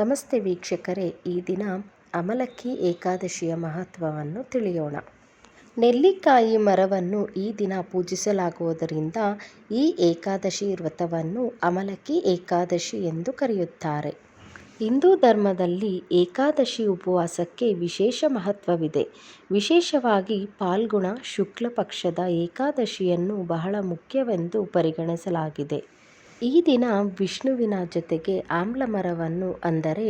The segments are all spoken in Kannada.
ನಮಸ್ತೆ ವೀಕ್ಷಕರೇ, ಈ ದಿನ ಅಮಲಕ್ಕಿ ಏಕಾದಶಿಯ ಮಹತ್ವವನ್ನು ತಿಳಿಯೋಣ. ನೆಲ್ಲಿಕಾಯಿ ಮರವನ್ನು ಈ ದಿನ ಪೂಜಿಸಲಾಗುವುದರಿಂದ ಈ ಏಕಾದಶಿ ವ್ರತವನ್ನು ಅಮಲಕ್ಕಿ ಏಕಾದಶಿ ಎಂದು ಕರೆಯುತ್ತಾರೆ. ಹಿಂದೂ ಧರ್ಮದಲ್ಲಿ ಏಕಾದಶಿ ಉಪವಾಸಕ್ಕೆ ವಿಶೇಷ ಮಹತ್ವವಿದೆ. ವಿಶೇಷವಾಗಿ ಪಾಲ್ಗುಣ ಶುಕ್ಲ ಪಕ್ಷದ ಏಕಾದಶಿಯನ್ನು ಬಹಳ ಮುಖ್ಯವೆಂದು ಪರಿಗಣಿಸಲಾಗಿದೆ. ಈ ದಿನ ವಿಷ್ಣುವಿನ ಜೊತೆಗೆ ಆಮ್ಲ ಮರವನ್ನು ಅಂದರೆ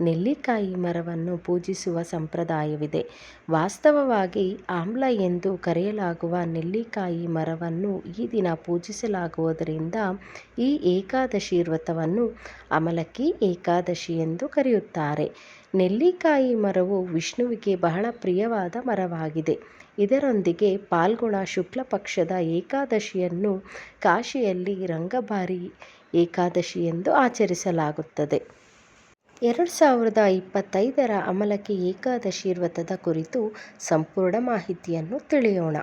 ನೆಲ್ಲಿಕಾಯಿ ಮರವನ್ನು ಪೂಜಿಸುವ ಸಂಪ್ರದಾಯವಿದೆ. ವಾಸ್ತವವಾಗಿ ಆಮ್ಲ ಎಂದು ಕರೆಯಲಾಗುವ ನೆಲ್ಲಿಕಾಯಿ ಮರವನ್ನು ಈ ದಿನ ಪೂಜಿಸಲಾಗುವುದರಿಂದ ಈ ಏಕಾದಶಿ ವ್ರತವನ್ನು ಅಮಲಕ್ಕಿ ಏಕಾದಶಿ ಎಂದು ಕರೆಯುತ್ತಾರೆ. ನೆಲ್ಲಿಕಾಯಿ ಮರವು ವಿಷ್ಣುವಿಗೆ ಬಹಳ ಪ್ರಿಯವಾದ ಮರವಾಗಿದೆ. ಇದರೊಂದಿಗೆ ಪಾಲ್ಗುಣ ಶುಕ್ಲ ಪಕ್ಷದ ಏಕಾದಶಿಯನ್ನು ಕಾಶಿಯಲ್ಲಿ ರಂಗಭಾರಿ ಏಕಾದಶಿ ಎಂದು ಆಚರಿಸಲಾಗುತ್ತದೆ. ಎರಡು ಸಾವಿರದ ಇಪ್ಪತ್ತೈದರ ಅಮಲಕ್ಕೆ ಏಕಾದಶಿ ವ್ರತದ ಕುರಿತು ಸಂಪೂರ್ಣ ಮಾಹಿತಿಯನ್ನು ತಿಳಿಯೋಣ.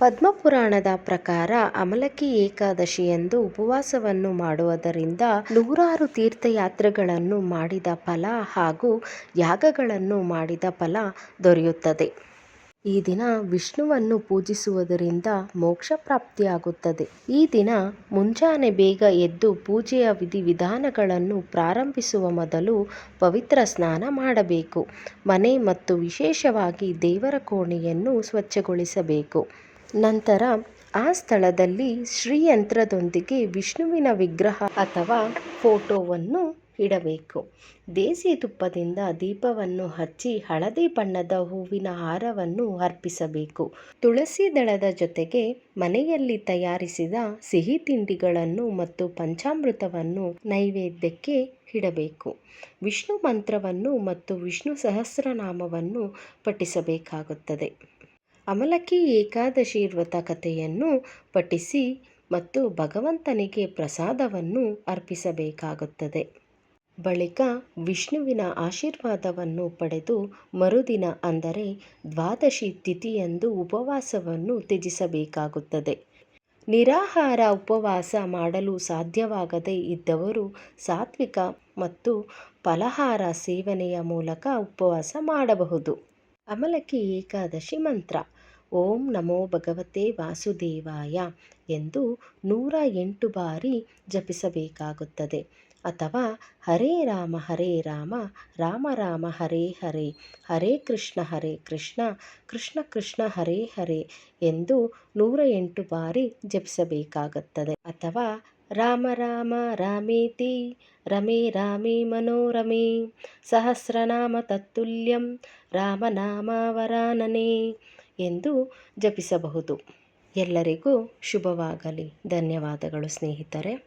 ಪದ್ಮಪುರಾಣದ ಪ್ರಕಾರ ಅಮಲಕಿ ಏಕಾದಶಿಯಂದು ಉಪವಾಸವನ್ನು ಮಾಡುವುದರಿಂದ ನೂರಾರು ತೀರ್ಥಯಾತ್ರೆಗಳನ್ನು ಮಾಡಿದ ಫಲ ಹಾಗೂ ಯಾಗಗಳನ್ನು ಮಾಡಿದ ಫಲ ದೊರೆಯುತ್ತದೆ. ಈ ದಿನ ವಿಷ್ಣುವನ್ನು ಪೂಜಿಸುವುದರಿಂದ ಮೋಕ್ಷ ಪ್ರಾಪ್ತಿಯಾಗುತ್ತದೆ. ಈ ದಿನ ಮುಂಜಾನೆ ಬೇಗ ಎದ್ದು ಪೂಜೆಯ ವಿಧಿವಿಧಾನಗಳನ್ನು ಪ್ರಾರಂಭಿಸುವ ಮೊದಲು ಪವಿತ್ರ ಸ್ನಾನ ಮಾಡಬೇಕು. ಮನೆ ಮತ್ತು ವಿಶೇಷವಾಗಿ ದೇವರ ಕೋಣೆಯನ್ನು ಸ್ವಚ್ಛಗೊಳಿಸಬೇಕು. ನಂತರ ಆ ಸ್ಥಳದಲ್ಲಿ ಶ್ರೀಯಂತ್ರದೊಂದಿಗೆ ವಿಷ್ಣುವಿನ ವಿಗ್ರಹ ಅಥವಾ ಫೋಟೋವನ್ನು ಇಡಬೇಕು. ದೇಸಿ ತುಪ್ಪದಿಂದ ದೀಪವನ್ನು ಹಚ್ಚಿ ಹಳದಿ ಬಣ್ಣದ ಹೂವಿನ ಹಾರವನ್ನು ಅರ್ಪಿಸಬೇಕು. ತುಳಸಿ ದಳದ ಜೊತೆಗೆ ಮನೆಯಲ್ಲಿ ತಯಾರಿಸಿದ ಸಿಹಿ ತಿಂಡಿಗಳನ್ನು ಮತ್ತು ಪಂಚಾಮೃತವನ್ನು ನೈವೇದ್ಯಕ್ಕೆ ಇಡಬೇಕು. ವಿಷ್ಣು ಮಂತ್ರವನ್ನು ಮತ್ತು ವಿಷ್ಣು ಸಹಸ್ರನಾಮವನ್ನು ಪಠಿಸಬೇಕಾಗುತ್ತದೆ. ಅಮಲಕ್ಕಿ ಏಕಾದಶಿ ವ್ರತ ಕಥೆಯನ್ನು ಪಠಿಸಿ ಮತ್ತು ಭಗವಂತನಿಗೆ ಪ್ರಸಾದವನ್ನು ಅರ್ಪಿಸಬೇಕಾಗುತ್ತದೆ. ಬಳಿಕ ವಿಷ್ಣುವಿನ ಆಶೀರ್ವಾದವನ್ನು ಪಡೆದು ಮರುದಿನ ಅಂದರೆ ದ್ವಾದಶಿ ತಿಥಿಯಂದು ಉಪವಾಸವನ್ನು ತ್ಯಜಿಸಬೇಕಾಗುತ್ತದೆ. ನಿರಾಹಾರ ಉಪವಾಸ ಮಾಡಲು ಸಾಧ್ಯವಾಗದೇ ಇದ್ದವರು ಸಾತ್ವಿಕ ಮತ್ತು ಫಲಹಾರ ಸೇವನೆಯ ಮೂಲಕ ಉಪವಾಸ ಮಾಡಬಹುದು. ಅಮಲಕ್ಕಿ ಏಕಾದಶಿ ಮಂತ್ರ. ಓಂ ನಮೋ ಭಗವತೆ ವಾಸುದೇವಾಯ ಎಂದು ನೂರ ಎಂಟು ಬಾರಿ ಜಪಿಸಬೇಕಾಗುತ್ತದೆ. ಅಥವಾ ಹರೇ ರಾಮ ಹರೇ ರಾಮ ರಾಮ ರಾಮ, ಹರೇ ಹರೇ ಹರೇ ಕೃಷ್ಣ ಹರೇ ಕೃಷ್ಣ ಕೃಷ್ಣ ಕೃಷ್ಣ, ಹರೇ ಹರೇ ಎಂದು ನೂರ ಎಂಟು ಬಾರಿ ಜಪಿಸಬೇಕಾಗುತ್ತದೆ. ಅಥವಾ ರಾಮ ರಾಮ ರಾಮೇತಿ ರಮೇ ರಾಮೇ ಮನೋರಮೇ, ಸಹಸ್ರನಾಮ ತತ್ತುಲ್ಯಂ ರಾಮನಾಮ ವರಾನನೆ ಎಂದು ಜಪಿಸಬಹುದು. ಎಲ್ಲರಿಗೂ ಶುಭವಾಗಲಿ. ಧನ್ಯವಾದಗಳು ಸ್ನೇಹಿತರೆ.